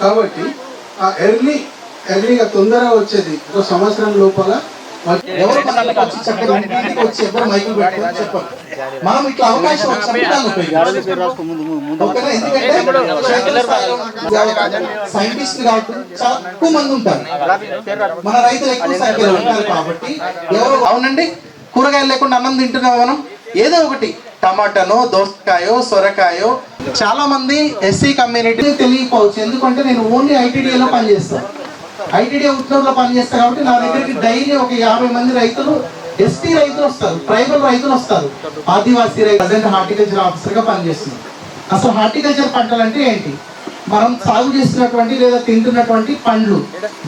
కాబట్టి ఆ ఎర్లీ ఎర్లీగా తొందరగా వచ్చేది ఒక సంవత్సరం లోపల. వాళ్ళు ఎవరు మన దగ్గరికి వచ్చి చక్కగా ఇంటికి వచ్చి ఎవరు మైకులు పెట్టుకొని చెప్పరు మనం ఇట్లా అవకాశం వచ్చినప్పుడు దాన్ని ఉపయోగించాలి. ఓకేనా? ఎందుకంటే సైంటిస్ట్ కాబట్టి చాలా తక్కువ మంది ఉంటారు. మన రైతులు ఎక్కువ సంఖ్యలో ఉంటారు కాబట్టి ఎవరు అవునండి? కూరగాయలు లేకుండా అన్నం తింటున్నాం మనం? ఏదో ఒకటి. టమాటానో దోసకాయో సొరకాయో చాలా మంది ఎస్సీ కమ్యూనిటీ తెలియకపోవచ్చు. ఎందుకంటే నేను ఓన్లీ ఐటీడీఏలో పనిచేస్తాను ఐటీడీఏ ఉత్తర్వులో పనిచేస్తాను కాబట్టి నా దగ్గరికి డైలీ ఒక యాభై మంది రైతులు ఎస్టీ రైతులు వస్తారు. ట్రైబల్ రైతులు వస్తారు. ఆదివాసీ రైతు ప్రజెంట్ హార్టికల్చర్ ఆఫీసర్గా పనిచేస్తుంది. అసలు హార్టికల్చర్ పంటలు అంటే ఏంటి? మనం సాగు చేస్తున్నటువంటి లేదా తింటున్నటువంటి పండ్లు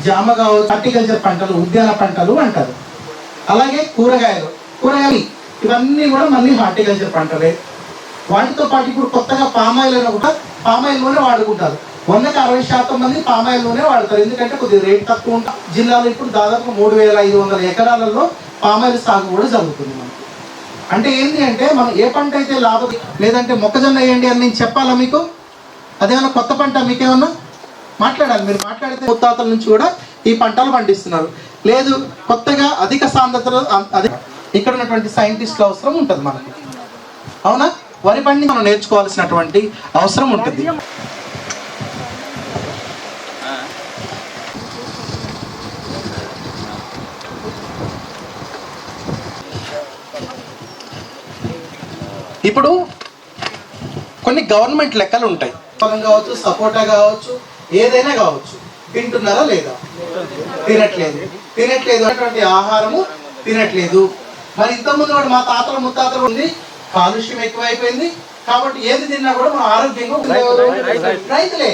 జామ కావచ్చు హార్టికల్చర్ పంటలు ఉద్యాన పంటలు అంటారు. అలాగే కూరగాయలు కూరగాయలు ఇవన్నీ కూడా మళ్ళీ హార్టికల్చర్ పంటలే. వాటితో పాటు ఇప్పుడు కొత్తగా పామాయిల్ అని కూడా పామాయిల్లోనే వాడుకుంటారు. వందకి అరవై శాతం మంది పామాయిల్లోనే వాడతారు. ఎందుకంటే కొద్దిగా రేట్ తక్కువ ఉంటుంది జిల్లాలో ఇప్పుడు దాదాపు మూడు వేల ఐదు వందల ఎకరాలలో పామాయిల్ సాగు కూడా జరుగుతుంది మనకి. అంటే ఏంటి అంటే మనం ఏ పంట అయితే లాభం లేదంటే మొక్కజొన్న వేయండి అని నేను చెప్పాలా మీకు? అదేమన్నా కొత్త పంట మీకేమన్నా? మాట్లాడాలి. మీరు మాట్లాడితే ఉత్తాతల నుంచి కూడా ఈ పంటలు పండిస్తున్నారు. లేదు కొత్తగా అధిక సాంద్రతలో అది ఇక్కడ ఉన్నటువంటి సైంటిస్టుల అవసరం ఉంటుంది మనకి. అవునా? వరి పండి మనం నేర్చుకోవాల్సినటువంటి అవసరం ఉంటుంది. ఇప్పుడు కొన్ని గవర్నమెంట్ లెక్కలు ఉంటాయి. పొలం కావచ్చు సపోటా కావచ్చు ఏదైనా కావచ్చు. తింటున్నారా లేదా? తినట్లేదు. తినట్లేదు అటువంటి ఆహారము తినట్లేదు. మరి ఇంతకుముందు మా తాతల ముత్తాతలు ఉంది కాలుష్యం ఎక్కువైపోయింది. కాబట్టి ఏది తిన్నా కూడా మనం ఆరోగ్యంగా. రైతులే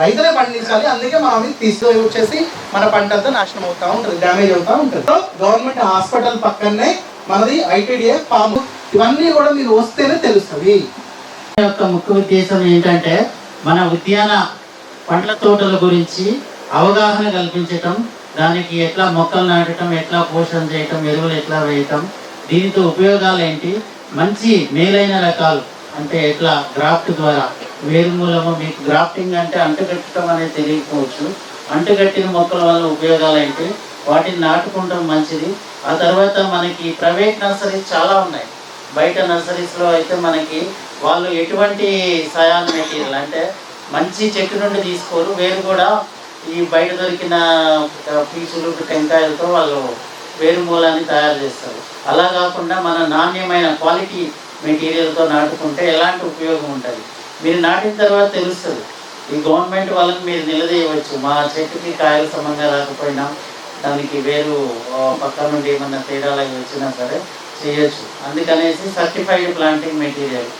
రైతులే. పండించాలి. అందుకే మనం అవి తీసుకొని వచ్చేసి మన పంట అంతా నాశనం అవుతా ఉంటుంది డ్యామేజ్ అవుతా ఉంటుంది. సో గవర్నమెంట్ హాస్పిటల్ పక్కనే మనది ఐటీడీఏ పాము ఇవన్నీ కూడా మీరు వస్తేనే తెలుస్తుంది. యొక్క ముఖ్య ఉద్దేశం ఏంటంటే మన ఉద్యాన పండ్ల తోటల గురించి అవగాహన కల్పించటం దానికి ఎట్లా మొక్కలు నాటడం ఎట్లా పోషణ చేయటం ఎరువులు ఎట్లా వేయటం దీనితో ఉపయోగాలు ఏంటి మంచి మేలైన రకాలు అంటే ఎట్లా? గ్రాఫ్ట్ ద్వారా. వేరు మూలము మీకు గ్రాఫ్టింగ్ అంటే అంటుకట్టడం అనేది తెలియకపోవచ్చు. అంటుకట్టిన మొక్కల వల్ల ఉపయోగాలు ఏంటి? వాటిని నాటుకుంటాం మంచిది. ఆ తర్వాత మనకి ప్రైవేట్ నర్సరీస్ చాలా ఉన్నాయి. బయట నర్సరీస్లో అయితే మనకి వాళ్ళు ఎటువంటి సయాన్ మెటీరియల్ అంటే మంచి చెట్టు నుండి తీసుకోరు. వేరు కూడా ఈ బయట దొరికిన పీచులు టెంకాయలతో వాళ్ళు వేరు మూలాన్ని తయారు చేస్తారు. అలా కాకుండా మన నాణ్యమైన క్వాలిటీ మెటీరియల్తో నాటుకుంటే ఎలాంటి ఉపయోగం ఉంటుంది? మీరు నాటిన తర్వాత తెలుస్తుంది. ఈ గవర్నమెంట్ వాళ్ళని మీరు నిలదీయవచ్చు. మా చెట్టుకి కాయలు సమంగా రాకపోయినా దానికి వేరు పక్క నుండి ఏమన్నా తేడాలు వచ్చినా సరే చేయొచ్చు. అందుకనేసి సర్టిఫైడ్ ప్లాంటింగ్ మెటీరియల్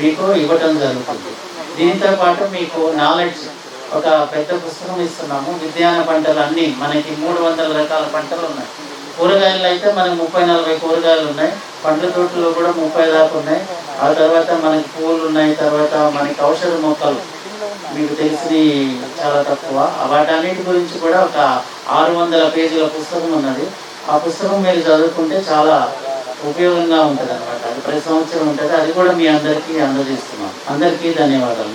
మీకు ఇవ్వటం జరుగుతుంది. దీంతో పాటు మీకు నాలెడ్జ్ ఒక పెద్ద పుస్తకం ఇస్తున్నాము. విజ్ఞాన పంటలు అన్నీ మనకి మూడు వందల రకాల పంటలు ఉన్నాయి. కూరగాయలు అయితే మనకి ముప్పై నలభై కూరగాయలు ఉన్నాయి పండ్ల తోటలో కూడా ముప్పై దాకా ఉన్నాయి. ఆ తర్వాత మనకి పూలు ఉన్నాయి తర్వాత మనకి ఔషధ మొక్కలు. మీకు తెలిసి చాలా తక్కువ. వాటన్నిటి గురించి కూడా ఒక ఆరు వందల పేజీల పుస్తకం ఉన్నది. ఆ పుస్తకం మీరు చదువుకుంటే చాలా ఉపయోగంగా ఉంటుంది అనమాట అది ప్రతి సంవత్సరం ఉంటుంది. అది కూడా మీ అందరికీ అందజేస్తున్నాం. అందరికీ ధన్యవాదాలు.